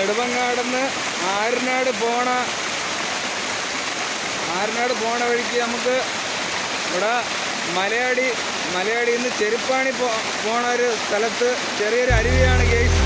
നെടുമങ്ങാടുന്ന് ആരനാട് പോണ ആരനാട് പോണ വഴിക്ക് നമുക്ക് ഇവിടെ മലയാടി മലയാടിയിൽ നിന്ന് ചെരുപ്പാണി പോ പോണ ഒരു സ്ഥലത്ത് ചെറിയൊരു അരുവിയാണ് ഗേസ്.